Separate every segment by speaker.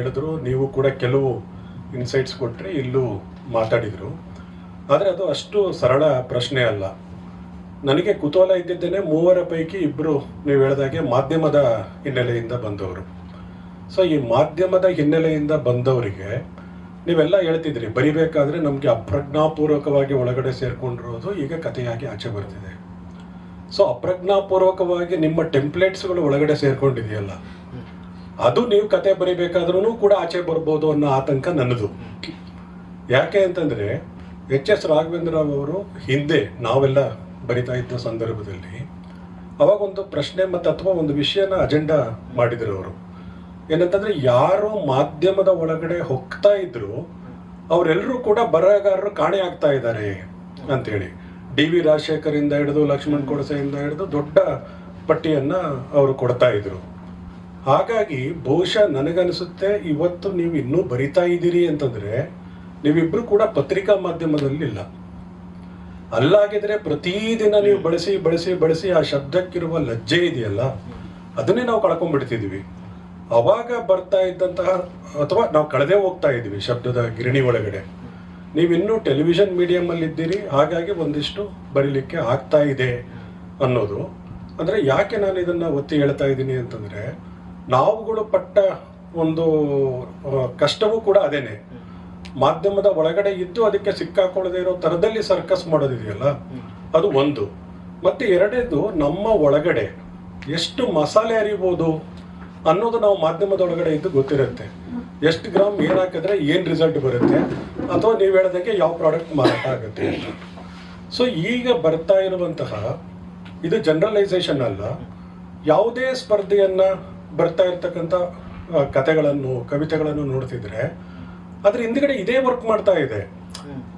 Speaker 1: ಹೇಳಿದ್ರು, ನೀವು ಕೂಡ ಕೆಲವು ಇನ್ಸೈಟ್ಸ್ ಕೊಟ್ಟರೆ ಇಲ್ಲೂ ಮಾತಾಡಿದರು. ಆದರೆ ಅದು ಅಷ್ಟು ಸರಳ ಪ್ರಶ್ನೆ ಅಲ್ಲ. ನನಗೆ ಕುತೂಹಲ ಇದ್ದಿದ್ದೇನೆ, ಮೂವರ ಪೈಕಿ ಇಬ್ಬರು ನೀವು ಹೇಳಿದಾಗೆ ಮಾಧ್ಯಮದ ಹಿನ್ನೆಲೆಯಿಂದ ಬಂದವರು. ಸೊ ಈ ಮಾಧ್ಯಮದ ಹಿನ್ನೆಲೆಯಿಂದ ಬಂದವರಿಗೆ ನೀವೆಲ್ಲ ಹೇಳ್ತಿದ್ರಿ, ಬರಿಬೇಕಾದ್ರೆ ನಮಗೆ ಅಪ್ರಜ್ಞಾಪೂರ್ವಕವಾಗಿ ಒಳಗಡೆ ಸೇರ್ಕೊಂಡಿರೋದು ಈಗ ಕಥೆಯಾಗಿ ಆಚೆ ಬರ್ತಿದೆ. ಸೊ ಅಪ್ರಜ್ಞಾಪೂರ್ವಕವಾಗಿ ನಿಮ್ಮ ಟೆಂಪ್ಲೇಟ್ಸ್ಗಳು ಒಳಗಡೆ ಸೇರ್ಕೊಂಡಿದೆಯಲ್ಲ ಅದು ನೀವು ಕತೆ ಬರಿಬೇಕಾದ್ರೂ ಕೂಡ ಆಚೆ ಬರ್ಬೋದು ಅನ್ನೋ ಆತಂಕ ನನ್ನದು. ಯಾಕೆ ಅಂತಂದ್ರೆ, ಎಚ್ ಎಸ್ ರಾಘವೇಂದ್ರರಾವ್ ಅವರು ಹಿಂದೆ ನಾವೆಲ್ಲ ಬರಿತಾ ಇದ್ದ ಸಂದರ್ಭದಲ್ಲಿ ಅವಾಗ ಒಂದು ಪ್ರಶ್ನೆ ಮತ್ತು ಅಥವಾ ಒಂದು ವಿಷಯನ ಅಜೆಂಡಾ ಮಾಡಿದರು ಅವರು. ಏನಂತಂದ್ರೆ, ಯಾರು ಮಾಧ್ಯಮದ ಒಳಗಡೆ ಹೋಗ್ತಾ ಇದ್ರು ಅವರೆಲ್ಲರೂ ಕೂಡ ಬರಹಗಾರರು ಕಾಣೆ ಆಗ್ತಾ ಇದ್ದಾರೆ ಅಂತೇಳಿ. ಡಿ ವಿ ರಾಜಶೇಖರಿಂದ ಹಿಡಿದು, ಲಕ್ಷ್ಮಣ್ ಕೊಡಸೆಯಿಂದ ಹಿಡಿದು ದೊಡ್ಡ ಪಟ್ಟಿಯನ್ನ ಅವರು ಕೊಡ್ತಾ ಇದ್ರು. ಹಾಗಾಗಿ ಬಹುಶಃ ನನಗನ್ಸುತ್ತೆ ಇವತ್ತು ನೀವು ಇನ್ನೂ ಬರಿತಾ ಇದ್ದೀರಿ ಅಂತಂದ್ರೆ ನೀವಿಬ್ರು ಕೂಡ ಪತ್ರಿಕಾ ಮಾಧ್ಯಮದಲ್ಲಿ ಇಲ್ಲ. ಅಲ್ಲಾಗಿದ್ರೆ ಪ್ರತಿದಿನ ನೀವು ಬಳಸಿ ಬಳಸಿ ಬಳಸಿ ಆ ಶಬ್ದಕ್ಕಿರುವ ಲಜ್ಜೆ ಇದೆಯಲ್ಲ? ಅದನ್ನೇ ನಾವು ಕಳ್ಕೊಂಡ್ಬಿಡ್ತಿದ್ವಿ. ಅವಾಗ ಬರ್ತಾ ಇದ್ದಂತಹ ಅಥವಾ ನಾವು ಕಳೆದೇ ಹೋಗ್ತಾ ಇದ್ವಿ ಶಬ್ದದ ಗಿರಣಿ ಒಳಗಡೆ. ನೀವಿನ್ನೂ ಟೆಲಿವಿಷನ್ ಮೀಡಿಯಂ ಅಲ್ಲಿ ಇದ್ದೀರಿ ಹಾಗಾಗಿ ಒಂದಿಷ್ಟು ಬರೀಲಿಕ್ಕೆ ಆಗ್ತಾ ಇದೆ ಅನ್ನೋದು. ಅಂದ್ರೆ ಯಾಕೆ ನಾನು ಇದನ್ನ ಒತ್ತಿ ಹೇಳ್ತಾ ಇದ್ದೀನಿ ಅಂತಂದ್ರೆ ನಾವುಗಳು ಪಟ್ಟ ಒಂದು ಕಷ್ಟವೂ ಕೂಡ ಅದೇನೆ. ಮಾಧ್ಯಮದ ಒಳಗಡೆ ಇದ್ದು ಅದಕ್ಕೆ ಸಿಕ್ಕಾಕೊಳ್ಳದೆ ಇರೋ ಥರದಲ್ಲಿ ಸರ್ಕಸ್ ಮಾಡೋದಿದೆಯಲ್ಲ? ಅದು ಒಂದು. ಮತ್ತೆ ಎರಡನೇದು, ನಮ್ಮ ಒಳಗಡೆ ಎಷ್ಟು ಮಸಾಲೆ ಅರಿಬೋದು ಅನ್ನೋದು ನಾವು ಮಾಧ್ಯಮದ ಒಳಗಡೆ ಇದ್ದು ಗೊತ್ತಿರುತ್ತೆ. ಎಷ್ಟು ಗ್ರಾಮ್ ಏನ್ ಹಾಕಿದ್ರೆ ಏನು ರಿಸಲ್ಟ್ ಬರುತ್ತೆ? ಅಥವಾ ನೀವು ಹೇಳ್ದಂಗೆ ಯಾವ ಪ್ರಾಡಕ್ಟ್ ಮಾರಾಟ ಆಗುತ್ತೆ ಸೊ, ಈಗ ಬರ್ತಾ ಇರುವಂತಹ, ಇದು ಜನರಲೈಸೇಷನ್ ಅಲ್ಲ. ಯಾವುದೇ ಸ್ಪರ್ಧೆಯನ್ನ ಬರ್ತಾ ಇರ್ತಕ್ಕಂಥ ಕತೆಗಳನ್ನು ಕವಿತೆಗಳನ್ನು ನೋಡ್ತಿದ್ರೆ, ಅದ್ರ ಹಿಂದ್ಗಡೆ ಇದೇ ವರ್ಕ್ ಮಾಡ್ತಾ ಇದೆ.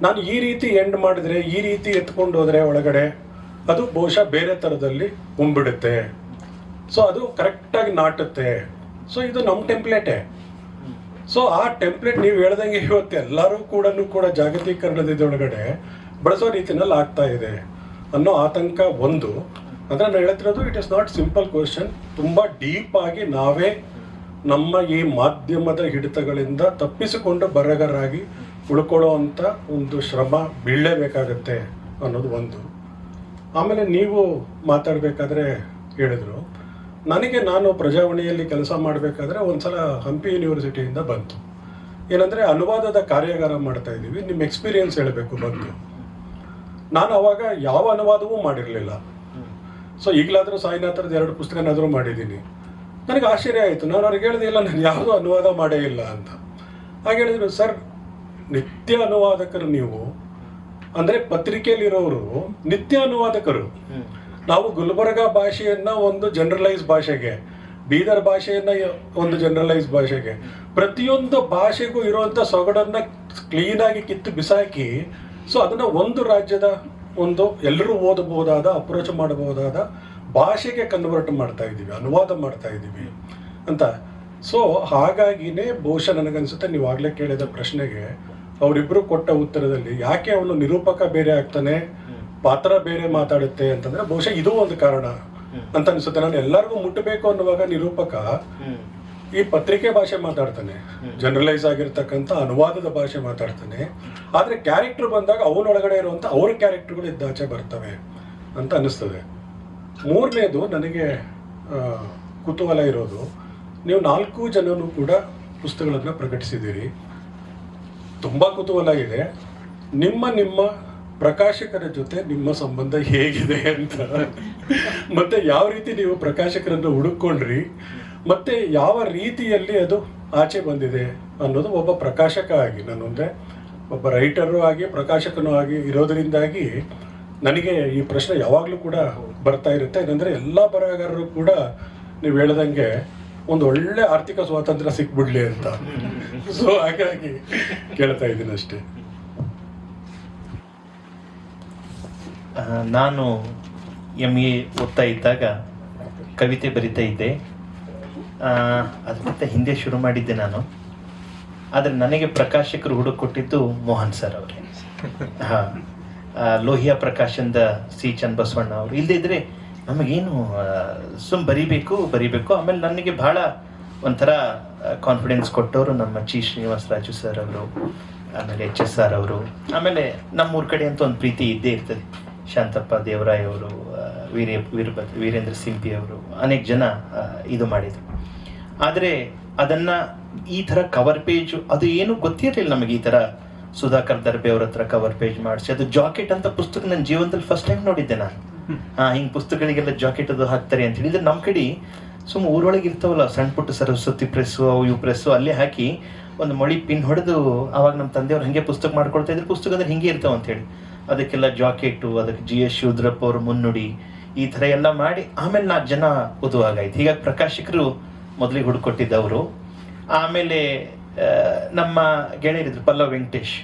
Speaker 1: ನಾನು ಈ ರೀತಿ ಎಂಡ್ ಮಾಡಿದ್ರೆ, ಈ ರೀತಿ ಎತ್ಕೊಂಡು ಹೋದ್ರೆ ಒಳಗಡೆ, ಅದು ಬಹುಶಃ ಬೇರೆ ಥರದಲ್ಲಿ ಉಂಬಿಡುತ್ತೆ. ಸೊ ಅದು ಕರೆಕ್ಟಾಗಿ ನಾಟುತ್ತೆ. ಸೊ ಇದು ನಮ್ಮ ಟೆಂಪ್ಲೇಟೇ ಸೊ ಆ ಟೆಂಪ್ಲೇಟ್ ನೀವು ಹೇಳ್ದಂಗೆ ಇವತ್ತು ಎಲ್ಲರೂ ಕೂಡ ಕೂಡ ಜಾಗತೀಕರಣದ ಒಳಗಡೆ ಬಳಸೋ ರೀತಿನಲ್ಲಿ ಆಗ್ತಾ ಇದೆ ಅನ್ನೋ ಆತಂಕ ಒಂದು. ಅಂದ್ರೆ ನಾನು ಹೇಳ್ತಿರೋದು it is not simple question ತುಂಬಾ ಡೀಪ್ ಆಗಿ ನಾವೇ ನಮ್ಮ ಈ ಮಾಧ್ಯಮದ ಹಿಡಿತಗಳಿಂದ ತಪ್ಪಿಸಿಕೊಂಡು ಬರಗರಾಗಿ ಉಳ್ಕೊಳ್ಳೋ ಅಂತ ಒಂದು ಶ್ರಮ ಬೀಳಲೇಬೇಕಾಗತ್ತೆ ಅನ್ನೋದು ಒಂದು. ಆಮೇಲೆ ನೀವು ಮಾತಾಡಬೇಕಾದ್ರೆ ಹೇಳಿದ್ರು, ನನಗೆ ನಾನು ಪ್ರಜಾವಾಣಿಯಲ್ಲಿ ಕೆಲಸ ಮಾಡಬೇಕಾದ್ರೆ ಒಂದ್ಸಲ ಹಂಪಿ ಯೂನಿವರ್ಸಿಟಿಯಿಂದ ಬಂತು. ಏನಂದ್ರೆ ಅನುವಾದದ ಕಾರ್ಯಾಗಾರ ಮಾಡ್ತಾ ಇದ್ದೀವಿ, ನಿಮ್ಮ ಎಕ್ಸ್ಪೀರಿಯನ್ಸ್ ಹೇಳಬೇಕು ಬಂತು ನಾನು ಅವಾಗ ಯಾವ ಅನುವಾದವೂ ಮಾಡಿರಲಿಲ್ಲ. ಸೊ ಈಗಲಾದರೂ ಸಾಯಿನಾಥರದ್ದು ಎರಡು ಪುಸ್ತಕನಾದರೂ ಮಾಡಿದ್ದೀನಿ. ನನಗೆ ಆಶ್ಚರ್ಯ ಆಯಿತು. ನಾನು ಅವ್ರಿಗೆ ಹೇಳಿದೆ ಇಲ್ಲ ನಾನು ಯಾವುದೂ ಅನುವಾದ ಮಾಡೇ ಇಲ್ಲ ಅಂತ. ಹಾಗೆ ಹೇಳಿದರು ಸರ್ ನಿತ್ಯ ಅನುವಾದಕರು ನೀವು. ಅಂದರೆ ಪತ್ರಿಕೆಯಲ್ಲಿರೋರು ನಿತ್ಯ ಅನುವಾದಕರು. ನಾವು ಗುಲ್ಬರ್ಗ ಭಾಷೆಯನ್ನು ಒಂದು ಜನರಲೈಸ್ ಭಾಷೆಗೆ ಬೀದರ್ ಭಾಷೆಯನ್ನು ಒಂದು ಜನರಲೈಸ್ ಭಾಷೆಗೆ ಪ್ರತಿಯೊಂದು ಭಾಷೆಗೂ ಇರುವಂಥ ಸೊಗಡನ್ನು ಕ್ಲೀನಾಗಿ ಕಿತ್ತು ಬಿಸಾಕಿ ಸೊ ಅದನ್ನು ಒಂದು ರಾಜ್ಯದ ಒಂದು ಎಲ್ಲರೂ ಓದಬಹುದಾದ ಅಪ್ರೋಚ್ ಮಾಡಬಹುದಾದ ಭಾಷೆಗೆ ಕನ್ವರ್ಟ್ ಮಾಡ್ತಾ ಇದ್ದೀವಿ, ಅನುವಾದ ಮಾಡ್ತಾ ಇದ್ದೀವಿ ಅಂತ. ಸೊ ಹಾಗಾಗಿನೇ ಬಹುಶಃ ನನಗನ್ಸುತ್ತೆ, ನೀವು ಆಗಲೇ ಕೇಳಿದ ಪ್ರಶ್ನೆಗೆ ಅವರಿಬ್ಬರು ಕೊಟ್ಟ ಉತ್ತರದಲ್ಲಿ ಯಾಕೆ ಅವನು ನಿರೂಪಕ ಬೇರೆ ಆಗ್ತಾನೆ, ಪಾತ್ರ ಬೇರೆ ಮಾತಾಡುತ್ತೆ ಅಂತಂದ್ರೆ ಬಹುಶಃ ಇದು ಒಂದು ಕಾರಣ ಅಂತ ಅನ್ಸುತ್ತೆ. ನಾನು ಎಲ್ಲರಿಗೂ ಮುಟ್ಟಬೇಕು ಅನ್ನುವಾಗ ನಿರೂಪಕ ಈ ಪತ್ರಿಕೆ ಭಾಷೆ ಮಾತಾಡ್ತಾನೆ. ಜನರಲೈಸ್ ಆಗಿರ್ತಕ್ಕಂಥ ಅನುವಾದದ ಭಾಷೆ ಮಾತಾಡ್ತಾನೆ. ಆದರೆ ಕ್ಯಾರೆಕ್ಟರ್ ಬಂದಾಗ ಅವನೊಳಗಡೆ ಇರುವಂತ ಅವ್ರ ಕ್ಯಾರೆಕ್ಟರ್ಗಳು ಇದ್ದಾಚೆ ಬರ್ತವೆ ಅಂತ ಅನಿಸ್ತದೆ ಮೂರನೇದು ನನಗೆ ಕುತೂಹಲ ಇರೋದು, ನೀವು ನಾಲ್ಕು ಜನನು ಕೂಡ ಪುಸ್ತಕಗಳನ್ನು ಪ್ರಕಟಿಸಿದ್ದೀರಿ. ತುಂಬ ಕುತೂಹಲ ಇದೆ. ನಿಮ್ಮ ನಿಮ್ಮ ಪ್ರಕಾಶಕರ ಜೊತೆ ನಿಮ್ಮ ಸಂಬಂಧ ಹೇಗಿದೆ ಅಂತ. ಮತ್ತೆ ಯಾವ ರೀತಿ ನೀವು ಪ್ರಕಾಶಕರನ್ನು ಹುಡುಕೊಂಡ್ರಿ ಮತ್ತೆ ಯಾವ ರೀತಿಯಲ್ಲಿ ಅದು ಆಚೆ ಬಂದಿದೆ ಅನ್ನೋದು ಒಬ್ಬ ಪ್ರಕಾಶಕ ಆಗಿ ನಾನು ಅಂದರೆ ಒಬ್ಬ ರೈಟರು ಆಗಿ, ಪ್ರಕಾಶಕನೂ ಆಗಿ ಇರೋದರಿಂದಾಗಿ ನನಗೆ ಈ ಪ್ರಶ್ನೆ ಯಾವಾಗಲೂ ಕೂಡ ಬರ್ತಾ ಇರುತ್ತೆ. ಏನಂದರೆ ಎಲ್ಲ ಬರಹಗಾರರು ಕೂಡ ನೀವು ಹೇಳ್ದಂಗೆ ಒಂದು ಒಳ್ಳೆ ಆರ್ಥಿಕ ಸ್ವಾತಂತ್ರ್ಯ ಸಿಕ್ಬಿಡ್ಲಿ ಅಂತ. ಸೊ ಹಾಗಾಗಿ ಕೇಳ್ತಾ ಇದ್ದೀನಿ ಅಷ್ಟೇ.
Speaker 2: ನಾನು ಎಂ ಎ ಓದ್ತಾ ಇದ್ದಾಗ ಕವಿತೆ ಬರಿತಾ ಇದ್ದೆ. ಆ, ಅದಕ್ಕಿಂತ ಹಿಂದೆ ಶುರು ಮಾಡಿದ್ದೆ ನಾನು. ಆದರೆ ನನಗೆ ಪ್ರಕಾಶಕರು ಹುಡುಕೊಟ್ಟಿದ್ದು ಮೋಹನ್ ಸರ್ ಅವರೇ. ಹಾಂ ಲೋಹಿಯಾ ಪ್ರಕಾಶನದ ಸಿ ಚನ್ನಬಸವಣ್ಣ ಅವರು. ಇಲ್ಲದೇ ಇದ್ರೆ ನಮಗೇನು ಸುಮ್ ಬರಿಬೇಕು ಬರಿಬೇಕು. ಆಮೇಲೆ ನನಗೆ ಭಾಳ ಒಂಥರ ಕಾನ್ಫಿಡೆನ್ಸ್ ಕೊಟ್ಟವರು ನಮ್ಮ ಚಿ ಶ್ರೀನಿವಾಸ ರಾಜು ಸರ್ ಅವರು ಆಮೇಲೆ ಎಚ್ ಎಸ್ ಆರ್ ಅವರು. ಆಮೇಲೆ ನಮ್ಮೂರ ಕಡೆ ಅಂತ ಒಂದು ಪ್ರೀತಿ ಇದ್ದೇ ಇರ್ತದೆ. ಶಾಂತಪ್ಪ ದೇವರಾಯ್ ಅವರು ವೀರ್ಯ ವೀರಭದ್ರ ವೀರೇಂದ್ರ ಸಿಂಪಿಯವರು ಅನೇಕ ಜನ ಇದು ಮಾಡಿದರು. ಆದರೆ ಅದನ್ನು ಈ ಥರ ಕವರ್ ಪೇಜು ಅದು ಏನು ಗೊತ್ತಿರಲಿಲ್ಲ ನಮಗೆ ಈ ಥರ ಸುಧಾಕರ್ ದರ್ಬೆ ಅವ್ರ ಹತ್ರ ಕವರ್ ಪೇಜ್ ಮಾಡಿಸಿ. ಅದು ಜಾಕೆಟ್ ಅಂತ ಪುಸ್ತಕ ನನ್ನ ಜೀವನದಲ್ಲಿ ಫಸ್ಟ್ ಟೈಮ್ ನೋಡಿದ್ದೆ ನಾನು. ಹಾ ಹಿಂಗೆ ಪುಸ್ತಕಗಳಿಗೆಲ್ಲ ಜಾಕೆಟ್ ಅದು ಹಾಕ್ತಾರೆ ಅಂತ ಹೇಳಿದ್ರೆ ನಮ್ಮ ಕಡೆ ಸುಮ್ಮ ಊರೊಳಗೆ ಇರ್ತಾವಲ್ಲ ಸಣ್ಣ ಪುಟ್ಟ ಸರಸ್ವತಿ ಪ್ರೆಸ್ಸು ಅವು ಇವು ಪ್ರೆಸ್ಸು ಅಲ್ಲೇ ಹಾಕಿ ಒಂದು ಮಳಿ ಪಿನ್ ಹೊಡೆದು ಅವಾಗ ನಮ್ಮ ತಂದೆಯವ್ರು ಹಂಗೆ ಪುಸ್ತಕ ಮಾಡ್ಕೊಳ್ತಾ ಇದ್ರು. ಪುಸ್ತಕ ಅಂದ್ರೆ ಹಿಂಗೆ ಇರ್ತಾವ ಅಂತ ಹೇಳಿ. ಅದಕ್ಕೆಲ್ಲ ಜಾಕೆಟು, ಅದಕ್ಕೆ ಜಿ ಎಸ್ ಶಿವದ್ರಪ್ಪ ಅವ್ರ ಮುನ್ನುಡಿ ಈ ಥರ ಎಲ್ಲ ಮಾಡಿ ಆಮೇಲೆ ನಾಲ್ಕು ಜನ ಓದುವಾಗಾಯ್ತು. ಹೀಗಾಗಿ ಪ್ರಕಾಶಕರು ಮೊದಲಿಗೆ ಹುಡುಕೊಟ್ಟಿದ್ದವರು. ಆಮೇಲೆ ನಮ್ಮ ಗೆಳೆಯರಿದ್ರು ಪಲ್ಲವ್ ವೆಂಕಟೇಶ್.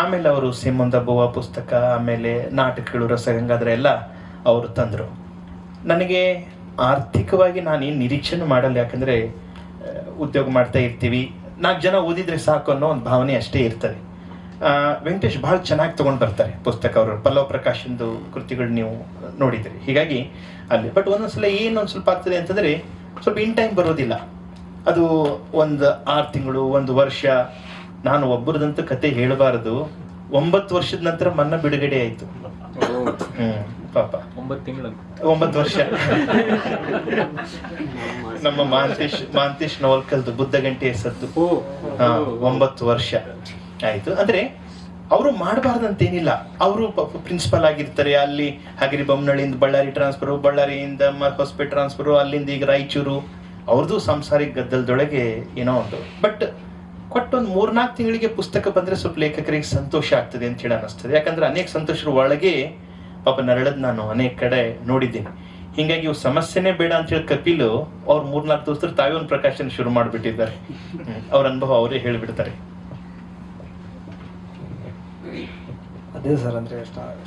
Speaker 2: ಆಮೇಲೆ ಅವರು ಸಿಮಂದ ಬೋವ ಪುಸ್ತಕ, ಆಮೇಲೆ ನಾಟಕಗಳು, ರಸಗಂಗಾಧರ ಎಲ್ಲ ಅವರು ತಂದರು. ನನಗೆ ಆರ್ಥಿಕವಾಗಿ ನಾನು ಏನು ನಿರೀಕ್ಷೆನೂ ಮಾಡಲ್ಲ, ಯಾಕಂದರೆ ಉದ್ಯೋಗ ಮಾಡ್ತಾ ಇರ್ತೀವಿ. ನಾಲ್ಕು ಜನ ಓದಿದರೆ ಸಾಕು ಅನ್ನೋ ಒಂದು ಭಾವನೆ ಅಷ್ಟೇ ಇರ್ತದೆ. ವೆಂಕಟೇಶ್ ಭಾಳ ಚೆನ್ನಾಗಿ ತೊಗೊಂಡು ಬರ್ತಾರೆ ಪುಸ್ತಕ ಅವರು ಪಲ್ಲವ್ ಪ್ರಕಾಶಂದು ಕೃತಿಗಳು ನೀವು ನೋಡಿದ್ರಿ. ಹೀಗಾಗಿ ಅಲ್ಲಿ ಬಟ್ ಒಂದೊಂದ್ಸಲ ಏನು ಒಂದು ಸ್ವಲ್ಪ ಆಗ್ತದೆ ಅಂತಂದರೆ ಸ್ವಲ್ಪ ಇನ್ ಟೈಮ್ ಬರೋದಿಲ್ಲ. ಅದು ಒಂದು ಆರು ತಿಂಗಳು ಒಂದು ವರ್ಷ ನಾನು ಒಬ್ಬರದಂತೂ ಕತೆ ಹೇಳಬಾರದು. ಒಂಬತ್ತು ವರ್ಷದ ನಂತರ ಮನ್ನ ಬಿಡುಗಡೆ ಆಯಿತು. ಹ್ಮ್ ಪಾಪ.
Speaker 3: ಒಂಬತ್ತು ತಿಂಗಳು.
Speaker 2: ಒಂಬತ್ತು ವರ್ಷ. ನಮ್ಮ ಮಾಂತೇಶ್ ಮಾಂತೇಶ್ ನವಲ್ಕಲ್ದು ಬುದ್ಧ ಗಂಟೆ ಸತ್ತು ಒಂಬತ್ತು ವರ್ಷ. ಆಯ್ತು. ಅಂದ್ರೆ ಅವರು ಮಾಡಬಾರ್ದಂತೇನಿಲ್ಲ. ಅವರು ಪ್ರಿನ್ಸಿಪಲ್ ಆಗಿರ್ತಾರೆ, ಅಲ್ಲಿ ಹಗರಿ ಬೊಮ್ಮನಳ್ಳಿಯಿಂದ ಬಳ್ಳಾರಿ ಟ್ರಾನ್ಸ್ಫರ್ ಬಳ್ಳಾರಿಯಿಂದ ಹೊಸಪೇಟೆ ಟ್ರಾನ್ಸ್ಫರ್ ಅಲ್ಲಿಂದ ಈಗ ರಾಯಚೂರು. ಅವ್ರದ್ದು ಸಂಸಾರಿಕ ಗದ್ದಲದೊಳಗೆ ಏನೋ ಒಂದು. ಬಟ್ ಕೊಟ್ಟೊಂದು ಮೂರ್ನಾಲ್ಕು ತಿಂಗಳಿಗೆ ಪುಸ್ತಕ ಬಂದ್ರೆ ಸ್ವಲ್ಪ ಲೇಖಕರಿಗೆ ಸಂತೋಷ ಆಗ್ತದೆ ಅಂತ ಹೇಳಿ ಅನ್ನಿಸ್ತದೆ. ಯಾಕಂದ್ರೆ ಅನೇಕ ಸಂತೋಷರ ಒಳಗೆ ಪಾಪ ನರಳದ್ ನಾನು ಅನೇಕ ಕಡೆ ನೋಡಿದ್ದೀನಿ. ಹಿಂಗಾಗಿ ಇವು ಸಮಸ್ಯೆನೇ ಬೇಡ ಅಂತ ಹೇಳಿ ಕಪಿಲು ಅವ್ರು ಮೂರ್ನಾಲ್ಕು ದೋಸ್ತರು ತಾವೇ ಒಂದು ಪ್ರಕಾಶನ ಶುರು ಮಾಡಿಬಿಟ್ಟಿದ್ದಾರೆ. ಅವ್ರ ಅನುಭವ ಅವರೇ ಹೇಳಿಬಿಡ್ತಾರೆ.
Speaker 4: ಅದೇ ಸರ್ ಅಂದ್ರೆ